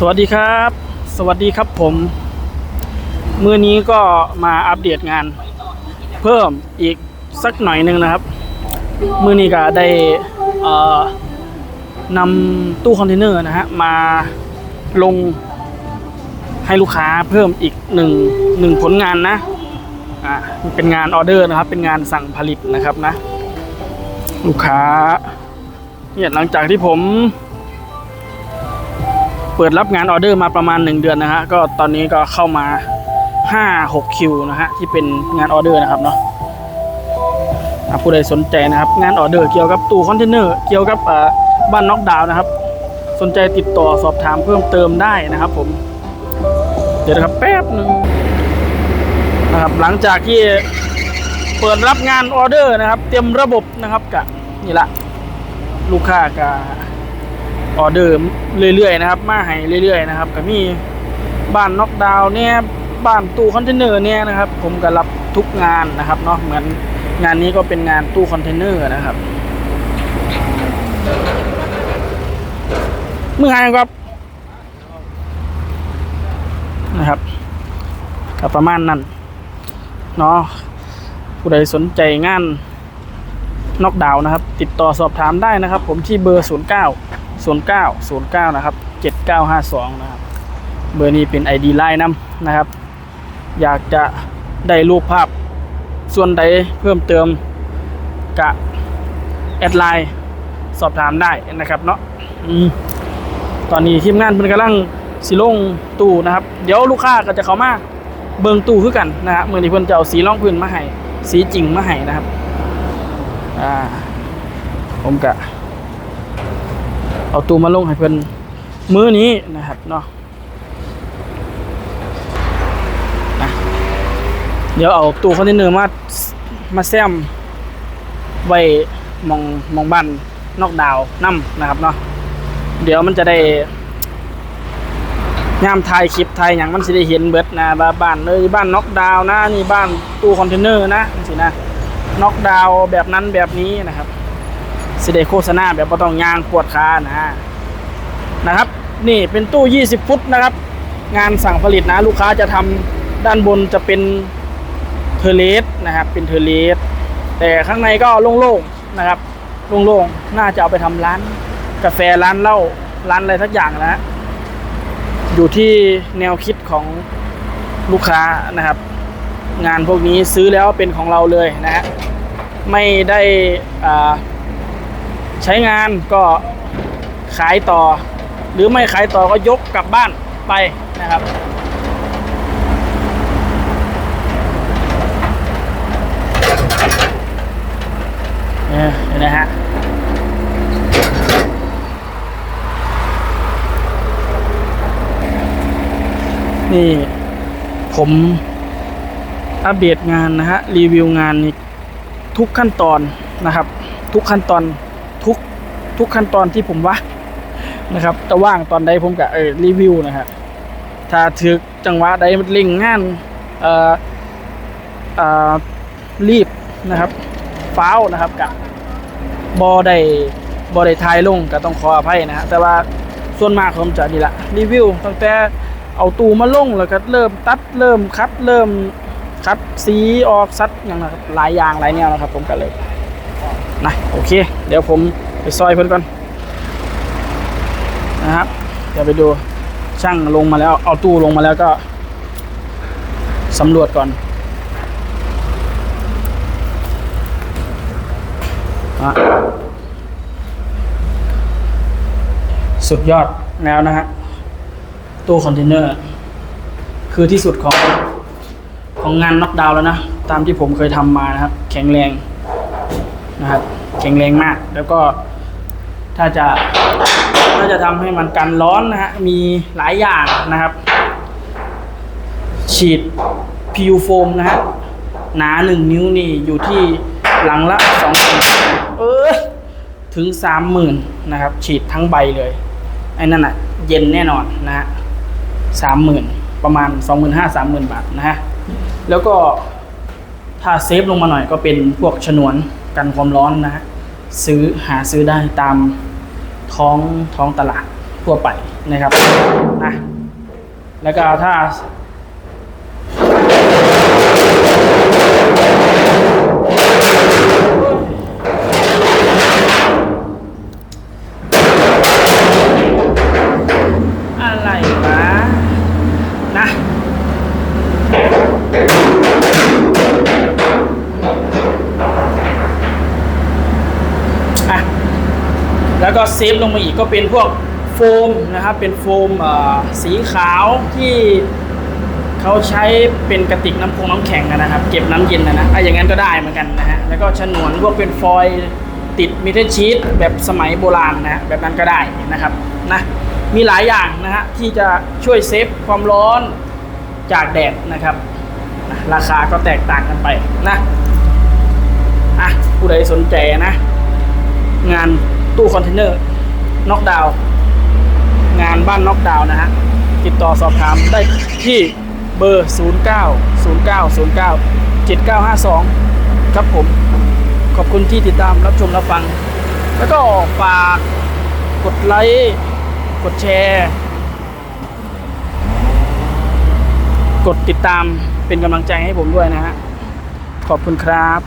สวัสดีครับ สวัสดีครับผม มือนี้ก็มาอัปเดตงาน เพิ่มอีกสักหน่อยหนึ่งนะครับ มือนี้ก็ได้นำตู้คอนเทนเนอร์นะฮะมาลงให้ลูกค้าเพิ่มอีกหนึ่งหนึ่งผลงานนะอ่าเป็นงานออเดอร์นะครับ เป็นงานสั่งผลิตนะครับนะ ลูกค้าเนี่ยหลังจากที่ผม เปิดรับงานออเดอร์มาประมาณ 1 เดือนนะฮะก็ตอนนี้ก็เข้ามา 5 6 คิวนะฮะที่เป็นงานออเดอร์นะครับเนาะผู้ใดสนใจนะครับ งานออเดอร์เกี่ยวกับตู้คอนเทนเนอร์เกี่ยวกับบ้านน็อกดาวน์นะครับ สนใจติดต่อสอบถามเพิ่มเติมได้นะครับ ผม เดี๋ยวนะครับแป๊บหนึ่งนะครับ หลังจากที่เปิดรับงานออเดอร์นะครับ เตรียมระบบนะครับกับนี่ละลูกค้ากับ ออเดอร์เรื่อยๆนะครับ มาให้เรื่อยๆนะครับก็มีบ้านน็อกดาวน์เนี่ยบ้านตู้คอนเทนเนอร์เนี่ยนะครับ ผมก็รับทุกงานนะครับเนาะเหมือนงานนี้ก็เป็นงานตู้คอนเทนเนอร์นะครับเมื่อไงครับนะครับก็ประมาณนั้นเนาะผู้ใดสนใจงานน็อกดาวน์นะครับ ติดต่อสอบถามได้นะครับ ผมที่เบอร์ 09 09 09นะครับ7952นะครับเบอร์นี้เป็น ID ไลน์นำนะครับ อยากจะได้รูปภาพส่วนใดเพิ่มเติมกะแอดไลน์สอบถามได้นะครับเนาะอตอนนี้ทีมงานเป็นกำลังสีลงตู้นะครับ เดี๋ยวลูกค้าก็จะเข้ามาเบิงตู้คือกันนะฮะเมื่อนี้เพิ่นจะเอาสีรองพื้นมาให้สีจริงมาให้นะครับ อ่า ผมกะ เอาตู้มาลงให้เพิ่อนมื้อนี้นะครับเนาะเดี๋ยวเอาตู้คอนเทนเนอร์มามาแซมไว้มองมองบ้านนอกดาวนํนะครับเนาะเดี๋ยวมันจะได้ยามถ่ายคลิปถ่ายอย่างมันสิได้เห็นเบิดนะว่าบ้านเลยบ้านน็อกดาวนะนี่บ้านตู้คอนเทนเนอร์นะสินะน็อกดาวแบบนั้นแบบนี้นะครับ สิได้โฆษณาแบบบ่ต้องยางปวดขานะนะครับ นี่เป็นตู้ 20 ฟุตนะครับ งานสั่งผลิตนะลูกค้าจะทำด้านบนจะเป็นเทเลสนะครับ เป็นเทเลสแต่ข้างในก็โล่งๆนะครับโล่งๆน่าจะเอาไปทำร้าน กาแฟร้านเหล้าร้านอะไรสักอย่างนะฮะอยู่ที่แนวคิดของลูกค้านะครับ งานพวกนี้ซื้อแล้วเป็นของเราเลยนะฮะไม่ได้อ่า ใช้งานก็ขายต่อ หรือไม่ขายต่อก็ยกกลับบ้านไปนะครับ เนี่ยนไหมฮะนี่ผมอัปเดตงานนะฮะรีวิวงานทุกขั้นตอนนะครับ ทุกขั้นตอน ทุกขั้นตอนที่ผมว่านะครับจะว่างตอนใดผมก็เออรีวิวนะครับถ้าถึกจังหวะใดมันเร่งงานเอ่อเอ่อรีบนะครับฟ้าวนะครับกับบอได้บอได้ทายลงก็ต้องขออภัยนะฮะแต่ว่าส่วนมากผมจะนี่แหละรีวิวตั้งแต่เอาตูมาลงแล้วก็เริ่มตัดเริ่มคัดเริ่มคัดสีออกซัดอย่างนะครับหลายอย่างหลายแนวนะครับผมก็เลยนะโอเค เดี๋ยวผม ซอยเพิ่อนก่อนนะครับ เดี๋ยวไปดูช่างลงมาแล้ว เอาตู้ลงมาแล้วก็สำรวจก่อนสุดยอดแล้วนะฮะตู้คอนเทนเนอร์ คือที่สุดของของงานน็อกดาวน์แล้วนะ ตามที่ผมเคยทำมานะครับ แข็งแรงนะครับ แข็งแรงมากแล้วก็ ถ้าจะถ้าจะทำให้มันกันร้อนนะฮะ มีหลายอย่างนะครับ ฉีดพิวโฟมนะฮะ หนาหนึ่งนิ้วนี่อยู่ที่หลังละสองเออถึงสามหมื่นนะครับ ฉีดทั้งใบเลย ไอ้นั่นอะ เย็นแน่นอนนะฮะสามหมื่นประมาณสองหมื่นห้าสามหมื่นบาทนะฮะ แล้วก็ถ้าเซฟลงมาหน่อยก็เป็นพวกฉนวนกันความร้อนนะฮะซื้อหาซื้อได้ตาม ท้องท้องตลาดทั่วไปนะครับนะแล้วก็ถ้า แล้วก็เซฟลงมาอีกก็เป็นพวกโฟมนะครับ เป็นโฟมสีขาวที่เขาใช้เป็นกระติกน้ำคงน้ำแข็งนะครับ เก็บน้ำเย็นนะนะอะอย่างนั้นก็ได้เหมือนกันนะฮะแล้วก็ฉนวนพวกเป็นฟอยล์ติดมิเทลชีตแบบสมัยโบราณนะแบบนั้นก็ได้นะครับนะมีหลายอย่างนะฮะที่จะช่วยเซฟความร้อนจากแดดนะครับ ราคาก็แตกต่างกันไปนะอะผู้ใดสนใจนะ งาน ตู้คอนเทนเนอร์น็อกดาวงานบ้านน็อกดาวนะฮะ ติดต่อสอบถามได้ที่เบอร์ 09 09 09 7952 ครับผม ขอบคุณที่ติดตามรับชมรับฟัง แล้วก็ฝากกดไลค์ กดแชร์ กดติดตามเป็นกำลังใจให้ผมด้วยนะฮะ ขอบคุณครับ